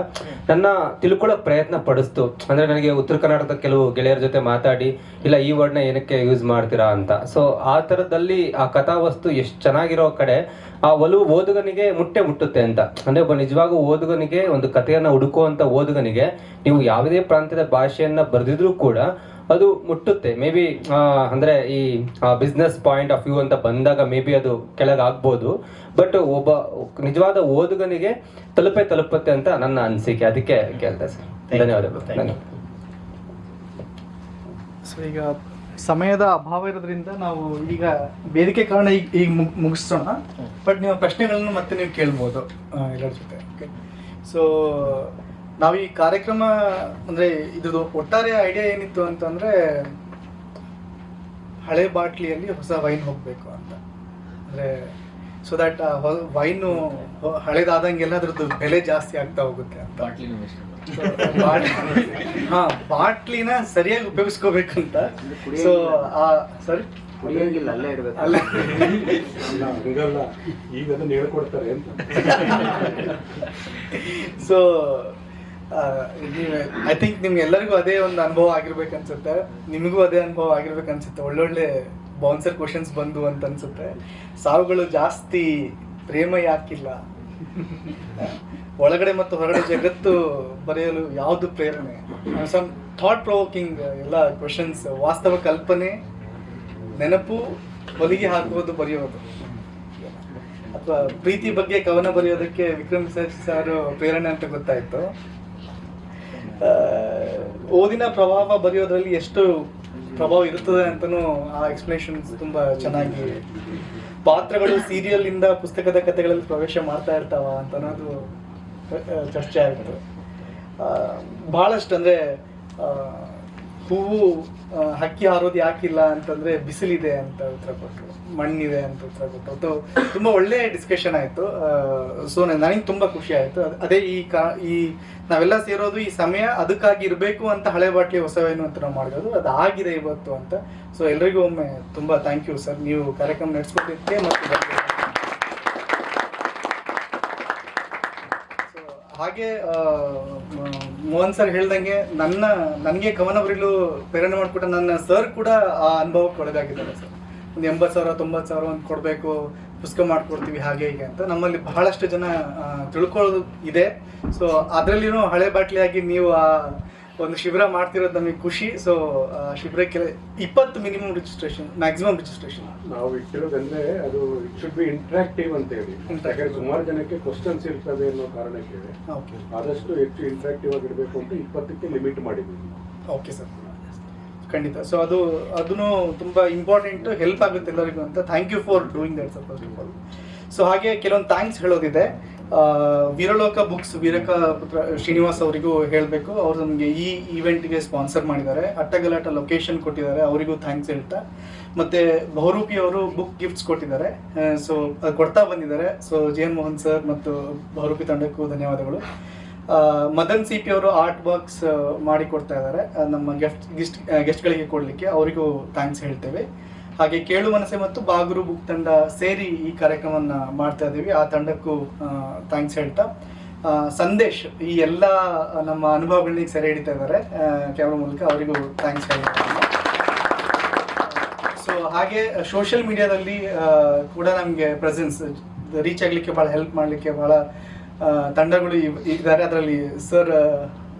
Speaker 7: ನನ್ನ ತಿಳ್ಕೊಳ್ಳೋಕ್ ಪ್ರಯತ್ನ ಪಡಿಸ್ತು. ಅಂದ್ರೆ ನನಗೆ ಉತ್ತರ ಕರ್ನಾಟಕದ ಕೆಲವು ಗೆಳೆಯರ ಜೊತೆ ಮಾತಾಡಿ ಇಲ್ಲ ಈ ವರ್ಡ್ನ ಏನಕ್ಕೆ ಯೂಸ್ ಮಾಡ್ತೀರಾ ಅಂತ. ಸೊ ಆ ತರದಲ್ಲಿ ಆ ಕಥಾವಸ್ತು ಎಷ್ಟು ಚೆನ್ನಾಗಿರೋ ಕಡೆ ಆ ಒಲವು ಓದುಗನಿಗೆ ಮುಟ್ಟೆ ಮುಟ್ಟುತ್ತೆ ಅಂತ. ಅಂದ್ರೆ ಒಬ್ಬ ನಿಜವಾಗೂ ಓದುಗನಿಗೆ ಒಂದು ಕಥೆಯನ್ನ ಹುಡುಕುವಂತ ಓದುಗನಿಗೆ ನೀವು ಯಾವುದೇ ಪ್ರಾಂತ್ಯದ ಭಾಷೆಯನ್ನ ಬರೆದಿದ್ರೂ ಕೂಡ ಅದು ಮುಟ್ಟುತ್ತೆ. ಮೇ ಬಿ ಅಂದ್ರೆ ಈ ಬಿಸ್ನೆಸ್ ಪಾಯಿಂಟ್ ಆಫ್ ವ್ಯೂ ಅಂತ ಬಂದಾಗ ಮೇ ಬಿ ಅದು ಕೆಳಗಾಗ್ಬೋದು. ಬಟ್ ಒಬ್ಬ ನಿಜವಾದ ಓದುಗನಿಗೆ ತಲುಪೆ ತಲುಪುತ್ತೆ ಅಂತ ನನ್ನ ಅನಿಸಿಕೆ. ಅದಕ್ಕೆ ಕೇಳ್ತಾ ಸರ್ ಧನ್ಯವಾದಗಳು.
Speaker 3: ಈಗ ಸಮಯದ ಅಭಾವ ಇರೋದ್ರಿಂದ ನಾವು ಈಗ ಬೇಡಿಕೆ ಕಾರಣ ಈಗ ಈಗ ಮುಗ್- ಮುಗಿಸೋಣ ಬಟ್ ನೀವು ಪ್ರಶ್ನೆಗಳನ್ನು ಮತ್ತೆ ನೀವು ಕೇಳ್ಬೋದು ಎಲ್ಲರ ಜೊತೆ. ಓಕೆ ಸೊ ನಾವು ಈ ಕಾರ್ಯಕ್ರಮ ಅಂದರೆ ಇದ್ರದ್ದು ಒಟ್ಟಾರೆ ಐಡಿಯಾ ಏನಿತ್ತು ಅಂತಂದರೆ ಹಳೆ ಬಾಟ್ಲಿಯಲ್ಲಿ ಹೊಸ ವೈನ್ ಹೋಗಬೇಕು ಅಂತ. ಅಂದರೆ ಸೊ ದಟ್ ವೈನು ಹಳೇದಾದಂಗೆಲ್ಲ ಅದ್ರದ್ದು ಬೆಲೆ ಜಾಸ್ತಿ ಆಗ್ತಾ ಹೋಗುತ್ತೆ ಅಂತ. ಹಾ ಬಾಟ್ಲಿನ ಸರಿಯಾಗಿ ಉಪಯೋಗಿಸ್ಕೋಬೇಕಂತ. ಸೊ ಆ ಸರಿ ಅಲ್ಲೇ
Speaker 1: ಅಲ್ಲ, ಹಂಗಲ್ಲ. ಈಗ ಅದನ್ನ ಹೇಳ್ಕೊಡ್ತಾರೆ ಅಂತ.
Speaker 3: ಸೊ ಐ ಥಿಂಕ್ ನಿಮ್ಗೆ ಎಲ್ಲರಿಗೂ ಅದೇ ಒಂದು ಅನುಭವ ಆಗಿರ್ಬೇಕು ಅನ್ಸುತ್ತೆ ನಿಮಗೂ ಅದೇ ಅನುಭವ ಆಗಿರ್ಬೇಕು ಅನ್ಸುತ್ತೆ ಒಳ್ಳೊಳ್ಳೆ ಬೌನ್ಸರ್ ಕ್ವಶನ್ಸ್ ಬಂದು ಅಂತ ಅನ್ಸುತ್ತೆ. ಸಾವುಗಳು ಜಾಸ್ತಿ, ಪ್ರೇಮ ಯಾಕಿಲ್ಲ. ಒಳಗಡೆ ಮತ್ತು ಹೊರಗಡೆ ಜಗತ್ತು ಬರೆಯಲು ಯಾವುದು ಪ್ರೇರಣೆ? ಸಮ್ ಥಾಟ್ ಪ್ರೊವೋಕಿಂಗ್ ಎಲ್ಲ ಕ್ವಶನ್ಸ್ ವಾಸ್ತವ ಕಲ್ಪನೆ, ನೆನಪು ಹೊಲಿಗೆ ಹಾಕುವುದು ಬರೆಯೋದು ಅಥವಾ ಪ್ರೀತಿ ಬಗ್ಗೆ ಕವನ ಬರೆಯೋದಕ್ಕೆ ವಿಕ್ರಮ್ ಸರ್ ಸರ್ ಪ್ರೇರಣೆ ಅಂತ ಗೊತ್ತಾಯ್ತು. ಓದಿನ ಪ್ರಭಾವ ಬರೆಯೋದ್ರಲ್ಲಿ ಎಷ್ಟು ಪ್ರಭಾವ ಇರುತ್ತದೆ ಅಂತನೂ ಆ ಎಕ್ಸ್ಪ್ಲನೇಷನ್ಸ್ ತುಂಬಾ ಚೆನ್ನಾಗಿ ಪಾತ್ರಗಳು ಸೀರಿಯಲ್ ಇಂದ ಪುಸ್ತಕದ ಕಥೆಗಳಲ್ಲಿ ಪ್ರವೇಶ ಮಾಡ್ತಾ ಇರ್ತಾವ ಅಂತ ಅನ್ನೋದು ಚರ್ಚೆ ಆಗ್ತದೆ. ಬಹಳಷ್ಟು ಅಂದ್ರೆ ಹೂವು ಹಕ್ಕಿ ಹಾರೋದು ಯಾಕಿಲ್ಲ ಅಂತಂದ್ರೆ ಬಿಸಿಲಿದೆ ಅಂತ ಉತ್ತರ ಕೊಟ್ಟರು ಮಣ್ಣಿದೆ ಅಂತ ಕೊಟ್ಟರು. ಅಥವಾ ತುಂಬಾ ಒಳ್ಳೆ ಡಿಸ್ಕಷನ್ ಆಯ್ತು. ಸೊ ನನಗೆ ತುಂಬಾ ಖುಷಿ ಆಯ್ತು. ಅದ್- ಈ ಕಾ ಈ ನಾವೆಲ್ಲ ಸೇರೋದು ಈ ಸಮಯ ಅದಕ್ಕಾಗಿ ಇರಬೇಕು ಅಂತ ಹಳೆ ಬಾಟ್ಲಿ ಹೊಸವೇನು ಅಂತ ನಾವು ಮಾಡೋದು ಅದು ಆಗಿದೆ ಇವತ್ತು ಅಂತ. ಸೊ ಎಲ್ರಿಗೂ ಒಮ್ಮೆ ತುಂಬಾ ಥ್ಯಾಂಕ್ ಯು ಸರ್ ನೀವು ಕಾರ್ಯಕ್ರಮ ನಡೆಸ್ಕೊಟ್ಟಿದ್ದೆ ಮತ್ತು. ಹಾಗೆ ಮೋಹನ್ ಸರ್ ಹೇಳ್ದಂಗೆ ನನ್ನ ನನಗೆ ಕವನ ಬರೀಲು ಪ್ರೇರಣೆ ಮಾಡಿಕೊಟ್ಟ ನನ್ನ ಸರ್ ಕೂಡ ಆ ಅನುಭವಕ್ಕೆ ಒಳಗಾಗಿದ್ದಾರೆ ಸರ್ ಒಂದು ಎಂಬತ್ತು ಸಾವಿರ ತೊಂಬತ್ತು ಸಾವಿರ ಒಂದು ಕೊಡಬೇಕು ಪುಸ್ತಕ ಮಾಡಿಕೊಡ್ತೀವಿ ಹಾಗೆ ಹೀಗೆ ಅಂತ ನಮ್ಮಲ್ಲಿ ಬಹಳಷ್ಟು ಜನ ತಿಳ್ಕೊಳ್ಳೋದು ಇದೆ. ಸೊ ಅದರಲ್ಲಿನೂ ಹಳೆ ಬಾಟ್ಲಿಯಾಗಿ ನೀವು ಆ ಒಂದು ಶಿಬಿರ ಮಾಡ್ತಿರೋದು ನಮಗೆ ಖುಷಿ. ಸೊ ಶಿಬಿರಕ್ಕೆ ಇಪ್ಪತ್ತು ಮಿನಿಮಮ್ ರಿಜಿಸ್ಟ್ರೇಷನ್ ಮ್ಯಾಕ್ಸಿಮಮ್ ರಿಜಿಸ್ಟ್ರೇಷನ್
Speaker 1: ನಾವು ಇಟ್ಟಿರೋದಂದ್ರೆ ಅದು ಇಟ್ ಶುಡ್ ಬಿ ಇಂಟ್ರಾಕ್ಟಿವ್ ಅಂತ ಹೇಳಿ. ಯಾಕಂದ್ರೆ ಸುಮಾರು ಜನಕ್ಕೆ ಕ್ವಶನ್ಸ್ ಇರ್ತದೆ ಅನ್ನೋ ಕಾರಣಕ್ಕೆ
Speaker 3: ಓಕೆ
Speaker 1: ಆದಷ್ಟು ಹೆಚ್ಚು ಇಂಟ್ರಾಕ್ಟಿವ್ ಆಗಿರಬೇಕು ಅಂತ ಇಪ್ಪತ್ತಕ್ಕೆ ಲಿಮಿಟ್ ಮಾಡಿದ್ವಿ
Speaker 3: ಓಕೆ ಸರ್ ಖಂಡಿತ. ಸೊ ಅದು, ಅದನ್ನು ತುಂಬ ಇಂಪಾರ್ಟೆಂಟ್ ಹೆಲ್ಪ್ ಆಗುತ್ತೆ ಎಲ್ಲರಿಗೂ ಅಂತ thank you for doing that suppose so ಹಾಗೆ ಕೆಲವೊಂದು ಥ್ಯಾಂಕ್ಸ್ ಹೇಳೋದಿದೆ. ವೀರಲೋಕ ಬುಕ್ಸ್ ವೀರಕ ಪುತ್ರ, ಶ್ರೀನಿವಾಸ್ ಅವರಿಗೂ ಹೇಳಬೇಕು. ಅವರು ನಮಗೆ ಈ ಈವೆಂಟ್ಗೆ ಸ್ಪಾನ್ಸರ್ ಮಾಡಿದ್ದಾರೆ. ಅಟ್ಟಗಲಾಟ ಲೊಕೇಶನ್ ಕೊಟ್ಟಿದ್ದಾರೆ. ಅವರಿಗೂ ಥ್ಯಾಂಕ್ಸ್ ಹೇಳ್ತಾ. ಮತ್ತು ಬಹುರೂಪಿ ಅವರು ಬುಕ್ ಗಿಫ್ಟ್ಸ್ ಕೊಟ್ಟಿದ್ದಾರೆ. ಸೊ ಕೊಡ್ತಾ ಬಂದಿದ್ದಾರೆ. So J N Mohan sir ಮತ್ತು ಬಹುರೂಪಿ ತಂಡಕ್ಕೂ ಧನ್ಯವಾದಗಳು. ಮದನ್ ಸಿ ಪಿ ಅವರು ಆರ್ಟ್ ವರ್ಕ್ಸ್ ಮಾಡಿ ಕೊಡ್ತಾ ಇದ್ದಾರೆ. ನಮ್ಮ ಗೆಸ್ಟ್ ಗೆಸ್ಟ್ ಗೆಸ್ಟ್ಗಳಿಗೆ ಕೊಡಲಿಕ್ಕೆ ಅವರಿಗೂ ಥ್ಯಾಂಕ್ಸ್ ಹೇಳ್ತೇವೆ. ಹಾಗೆ ಕೇಳು ಮನಸ್ಸೆ ಮತ್ತು ಬಾಗುರು ಬುಕ್ ತಂಡ ಸೇರಿ ಈ ಕಾರ್ಯಕ್ರಮವನ್ನು ಮಾಡ್ತಾ ಇದ್ದೀವಿ ಆ ತಂಡಕ್ಕೂ ಥ್ಯಾಂಕ್ಸ್ ಹೇಳ್ತಾ. ಸಂದೇಶ್ ಈ ಎಲ್ಲ ನಮ್ಮ ಅನುಭವಗಳಿಗೆ ಸೆರೆ ಹಿಡಿತಾ ಇದ್ದಾರೆ. ಕ್ಯಾಮ್ರಾ ಮೂಲಕ ಅವರಿಗೂ ಥ್ಯಾಂಕ್ಸ್ ಹೇಳ್ತೀನಿ ಸೊ ಹಾಗೆ ಸೋಷಿಯಲ್ ಮೀಡಿಯಾದಲ್ಲಿ ಕೂಡ ನಮಗೆ ಪ್ರೆಸೆನ್ಸ್ ರೀಚ್ ಆಗಲಿಕ್ಕೆ ಭಾಳ ಹೆಲ್ಪ್ ಮಾಡಲಿಕ್ಕೆ ಭಾಳ ತಂಡಗಳು ಇದ್ದಾರೆ. ಅದರಲ್ಲಿ ಸರ್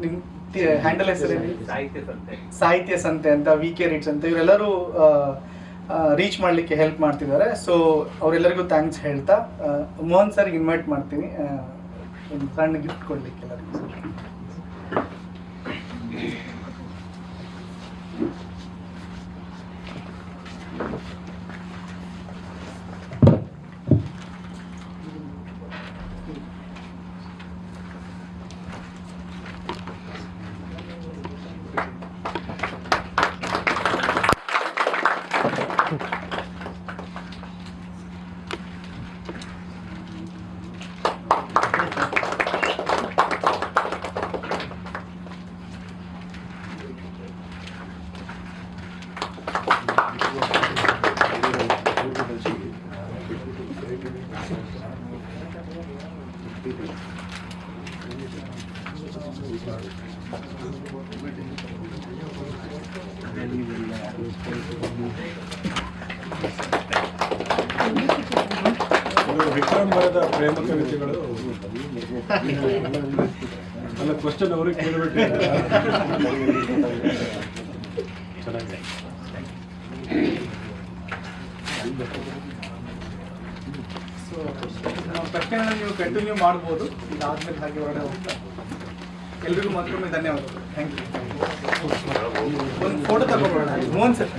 Speaker 3: ನಿಮ್ ಹ್ಯಾಂಡಲ್ ಹೆಸರು ಸಾಹಿತ್ಯ ಸಂತೆ. ಅಂತ ವಿ ಕೆ ರೀಡ್ಸ್ ಅಂತ. ಇವರೆಲ್ಲರೂ ರೀಚ್ ಮಾಡಲಿಕ್ಕೆ ಹೆಲ್ಪ್ ಮಾಡ್ತಿದ್ದಾರೆ. ಸೊ ಅವರೆಲ್ಲರಿಗೂ ಥ್ಯಾಂಕ್ಸ್ ಹೇಳ್ತಾ ಮೋಹನ್ ಸರ್ ಇನ್ವೈಟ್ ಮಾಡ್ತೀನಿ. ಒಂದು ಸಣ್ಣ ಗಿಫ್ಟ್ ಕೊಡ್ಲಿಕ್ಕೆ ಎಲ್ಲರಿಗೂ.
Speaker 1: ವಿಕ್ರಮ್ ಬರೆದ ಪ್ರೇಮ ಕವಿತೆಗಳು. ಅಲ್ಲ ಕ್ವಶನ್ ಅವ್ರಿಗೆ ಕೇಳಬೇಕು ಚೆನ್ನಾಗಿದೆ
Speaker 3: ಸೊ ನಾವು ಪ್ರಶ್ನೆ ನೀವು ಕಂಟಿನ್ಯೂ ಮಾಡ್ಬೋದು. ಇದಾದ್ಮೇಲೆ ಹಾಗೆ ಹೊರಗಡೆ ಹೋಗ್ತಾ ಎಲ್ರಿಗೂ ಮತ್ತೊಮ್ಮೆ ಧನ್ಯವಾದಗಳು. ಥ್ಯಾಂಕ್ ಯು ಒಂದು ಫೋಟೋ ತಗೊಂಡ್ಬರೋಣ ಮೋಹನ್ ಸರ್